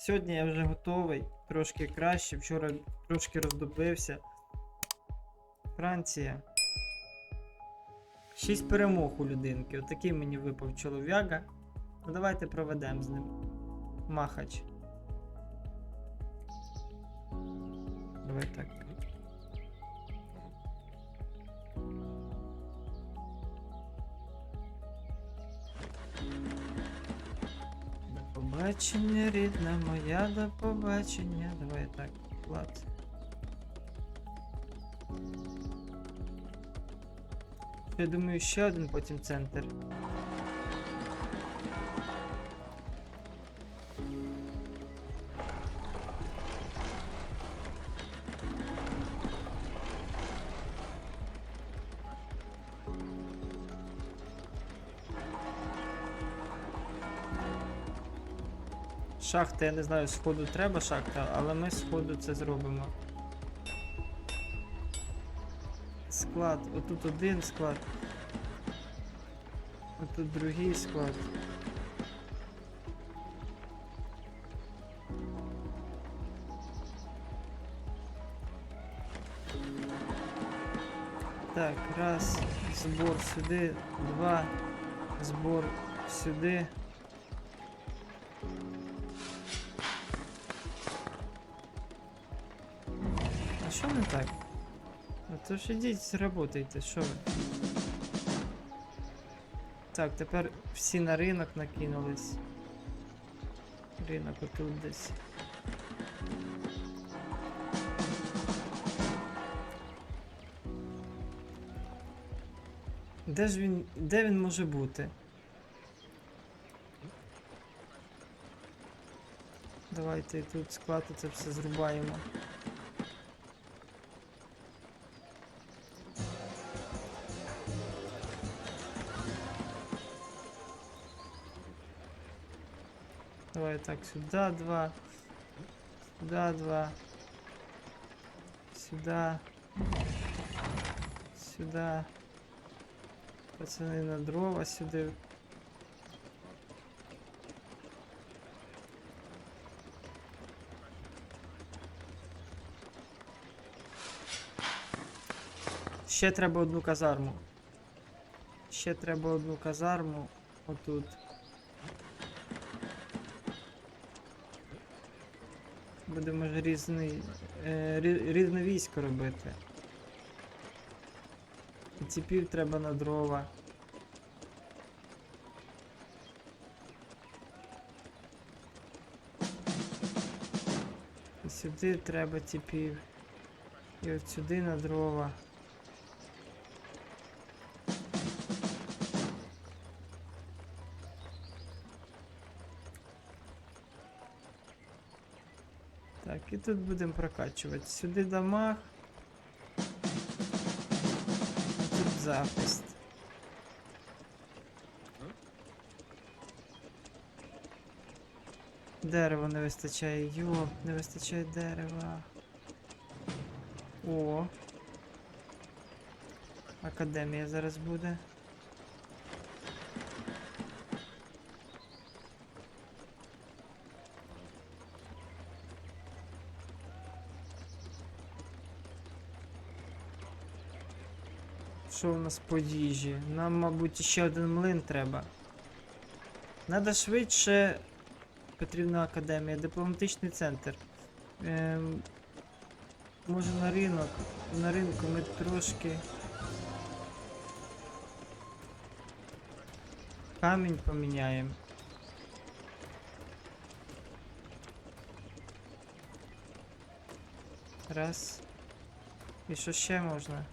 Сьогодні я вже готовий, трошки краще. Вчора трошки роздобився. Франція. Шість перемог у людинки. Отакий мені випав чолов'яга. Ну давайте проведемо з ним. Махач. Давай так. Побачення, рідна моя, до побачення. Давай так, плат. Я думаю, ще один потім центр. Шахта, я не знаю, сходу треба шахта, але ми сходу це зробимо. Склад, отут один склад. Отут другий склад. Так, раз, збор сюди, два, збор сюди. Так? Ну то ж ідіть, работайте, що ви? Так, тепер всі на ринок накинулись. Ринок отут десь. Де ж він. Де він може бути? Давайте тут склад це все зрубаємо. Так, сюда два. Сюда два. Сюда. Сюда. Пацаны на дрова сюди. Ще треба одну казарму. Ще треба одну казарму. Отут. Будемо ж різний, е, різне військо робити. І ціпів треба на дрова. І сюди треба ціпів. І от сюди на дрова. Так, і тут будемо прокачувати. Сюди дамаг. Тут захист. Дерева не вистачає. Йо, не вистачає дерева. О. Академія зараз буде. Що у нас по їжі? Нам, мабуть, ще один млин треба. Надо швидше. Потрібна академія, дипломатичний центр. Ем, може на ринок. На ринку ми трошки. Камінь поміняємо. Раз. І що ще можна?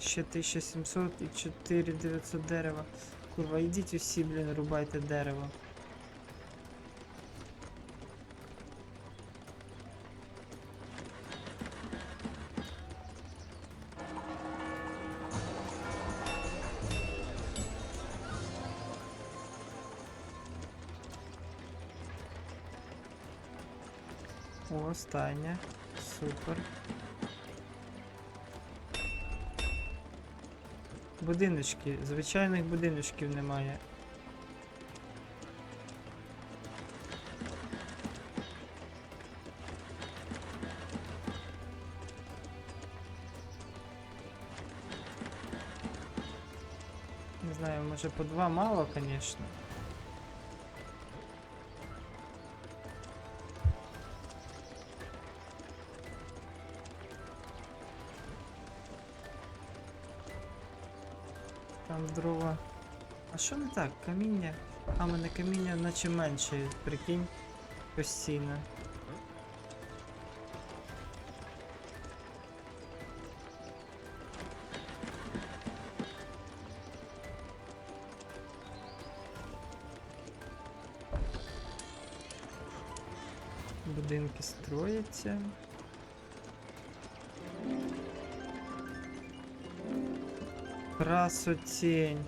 Ще 1700 і 4900 дерева. Курва, ідіть усі, блін, рубайте дерево. Остання. Супер. будиночки, звичайних будиночків немає. Не знаю, може по два мало, звісно. Що не так? Каміння. А мене каміння наче менше, прикинь, постійно. Будинки строяться. Красотень.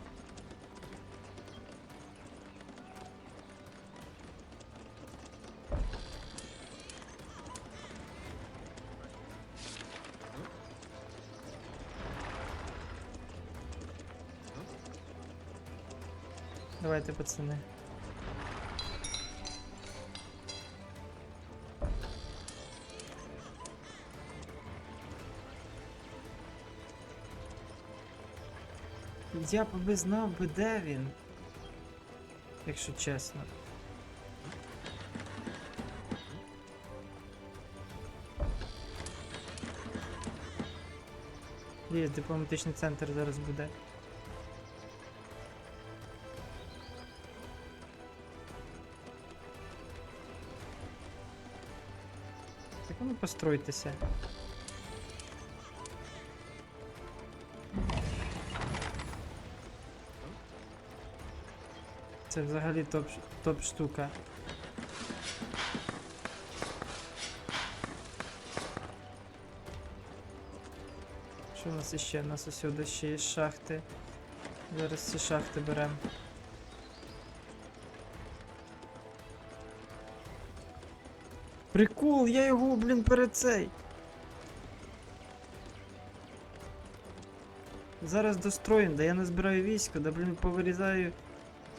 Давайте, пацаны. Я б би знав би, де він. Якщо чесно. Є, дипломатичний центр зараз буде. Постройтеся. Це взагалі топ, топ штука. Що у нас іще? У нас усюди ще є шахти. Зараз ці шахти беремо. Прикол, я його, блін, перед цей. Зараз достроїм, да я не збираю військо, да блін повирізаю.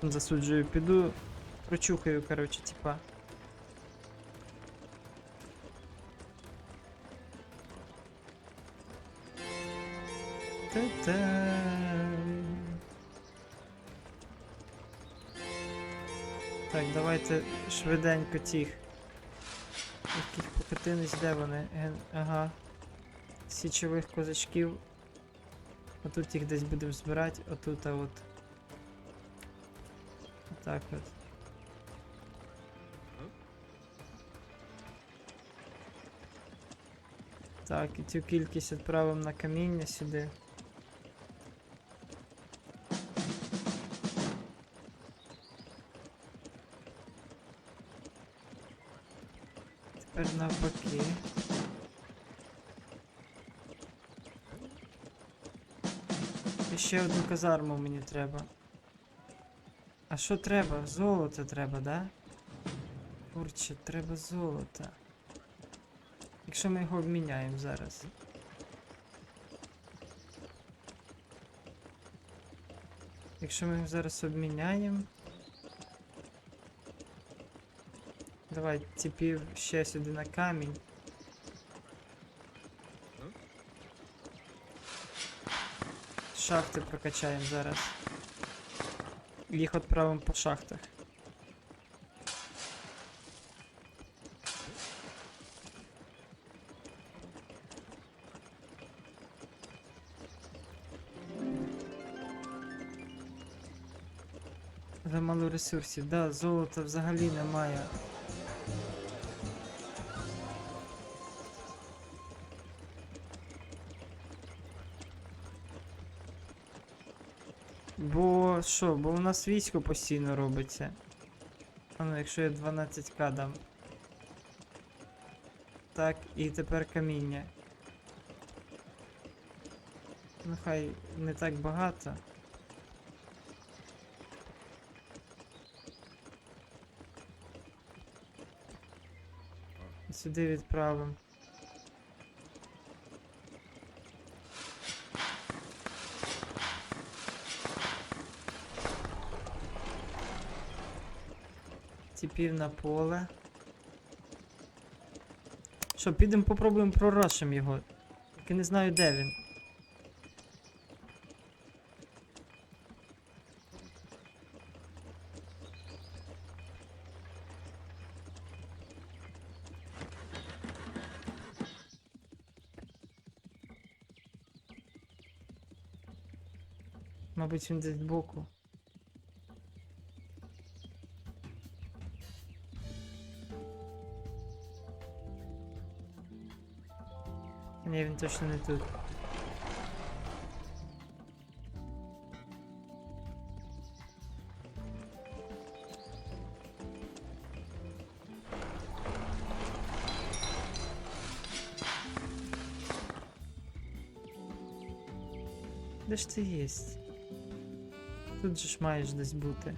Засуджую, піду. Прочухаю, коротше, типа. Та-та. Так, давайте швиденько тих. Яких покатинись, де вони? Ген- Ага. Січових козачків. Отут їх десь будемо збирати, отут, а от. Так от. Так, і цю кількість відправимо на каміння сюди. Тепер навпаки. І ще одну казарму мені треба. А що треба? Золото треба, да? Курче, треба золото. Якщо ми його обміняємо зараз. Якщо ми його зараз обміняємо. Давай типів ще сюди на камінь. Шахти прокачаємо зараз. Їх відправимо по шахтах. За мало ресурсів, да, золота взагалі немає. Бо що, бо у нас військо постійно робиться. А ну, якщо я 12к дам. Так, і тепер каміння. Ну хай не так багато. Сюди відправимо. Тіпів на поле. Що, підемо попробуємо прорашим його. Тільки не знаю де він. Мабуть, він десь збоку. Ні, він точно не тут. Де ж ти єсть? Тут же ж маєш десь бути.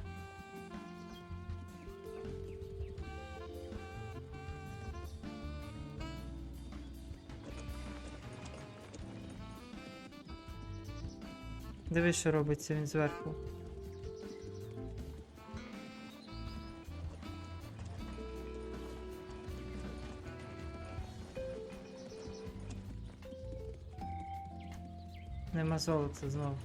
Диви, що робиться він зверху. Нема золота знову.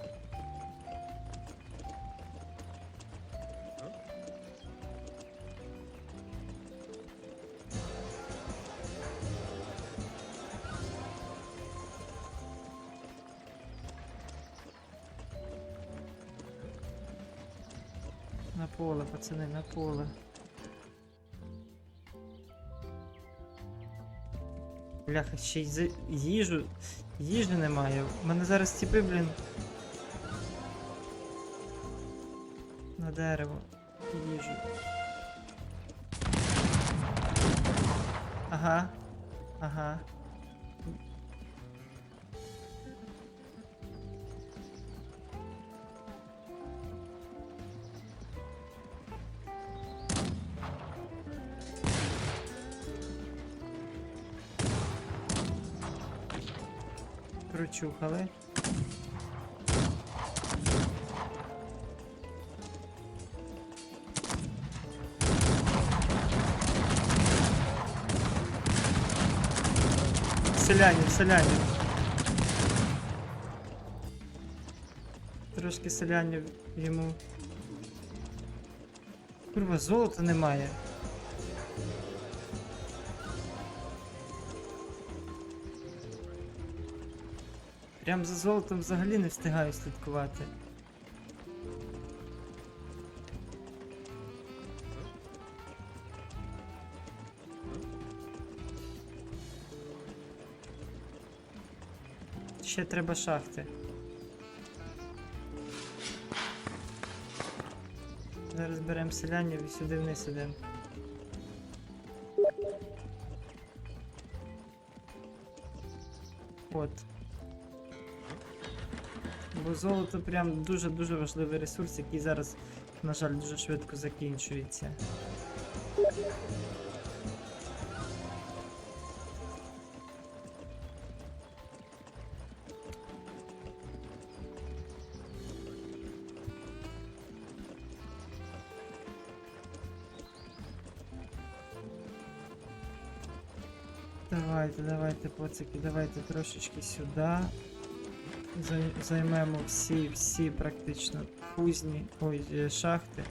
Пацани, на поле. Бляха, ще й їжу. Їжі немає. У мене зараз тіпи, блін. На дерево. Їжу. Ага. Ага. Прочухали. Селянин, селянин. Трошки селянів йому. Курва, золота немає. Прям за золотом взагалі не встигаю слідкувати. Ще треба шахти. Зараз беремо селянів і сюди вниз ідемо. От. Бо золото прям дуже-дуже важливий ресурс, який зараз, на жаль, дуже швидко закінчується. Давайте, давайте, поцики, давайте трошечки сюди. Зай- Займемо всі, всі практично кузні, ой, е, шахти.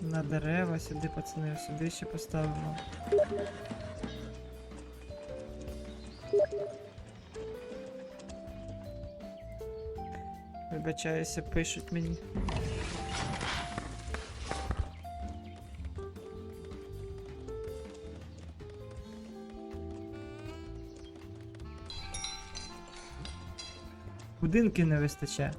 На дерева сюди, пацани, сюди ще поставимо. Вибачаюся, пишуть мені. Будинки не вистачає.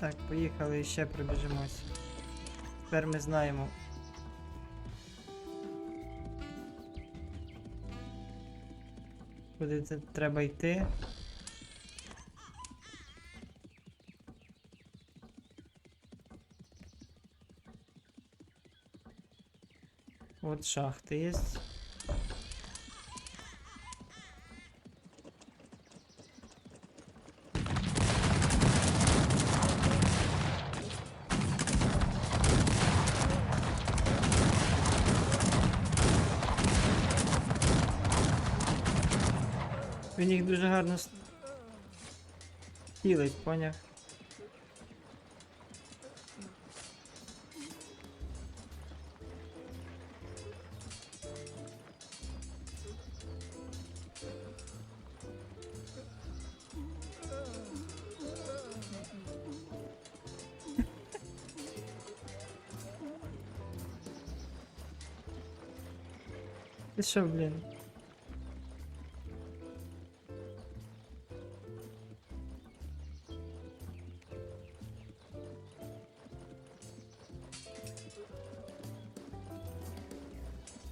Так, поїхали і ще пробіжимось. Тепер ми знаємо. Куди це треба йти? Вот шахты есть. Він їх дуже гарно с- хілить, поняв? Ти що, блін?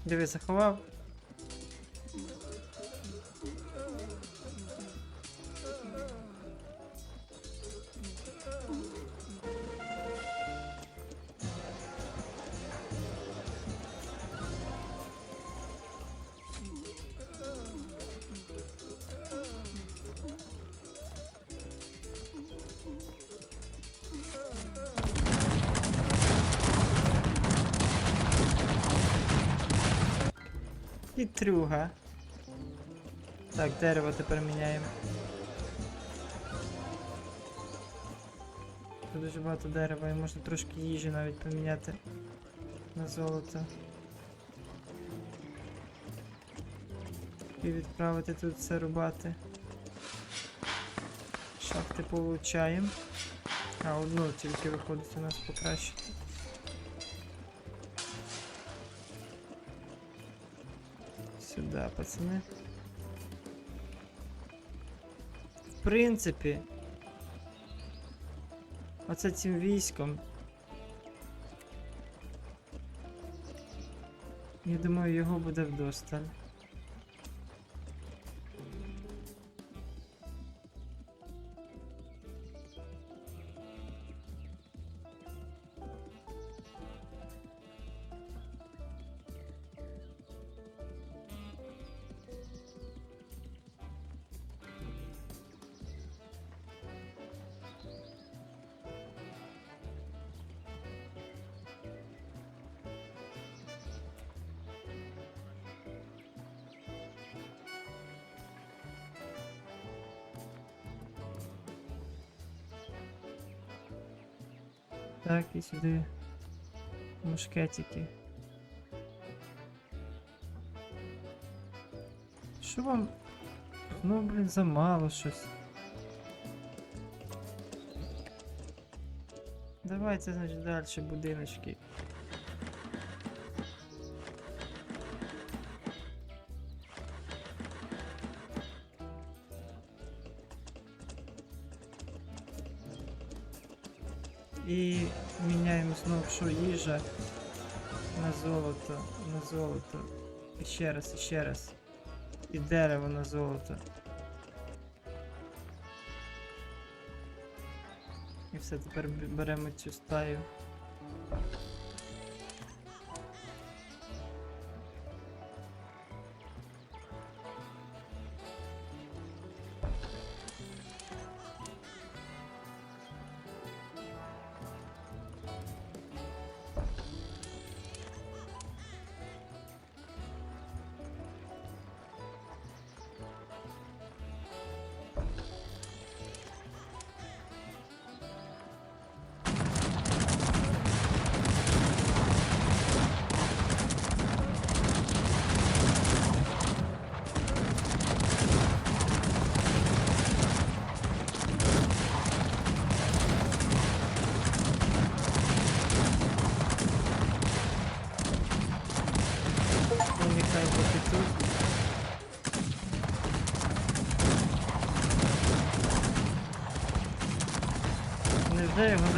Диви, заховав. Хитрюга. Так, дерево тепер міняємо. Тут дуже багато дерева і можна трошки їжі навіть поміняти на золото. І відправити тут все рубати. Шахти получаємо. А, одну тільки виходить у нас покращити. Сюда, пацани. В принципі, оце цим військом. Я думаю, його буде вдосталь. Так, і сюди мушкетики. Що вам? Ну, блін, замало щось. Давайте, значить, далі будиночки. Міняємо якщо що їжа на золото, на золото. І ще раз, і ще раз. І дерево на золото. І все, тепер беремо цю стаю.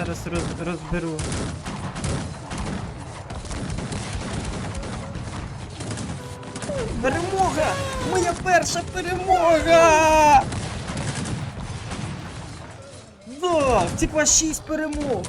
Зараз роз, розберу? Перемога! Моя перша перемога! Да! Типа 6 перемог!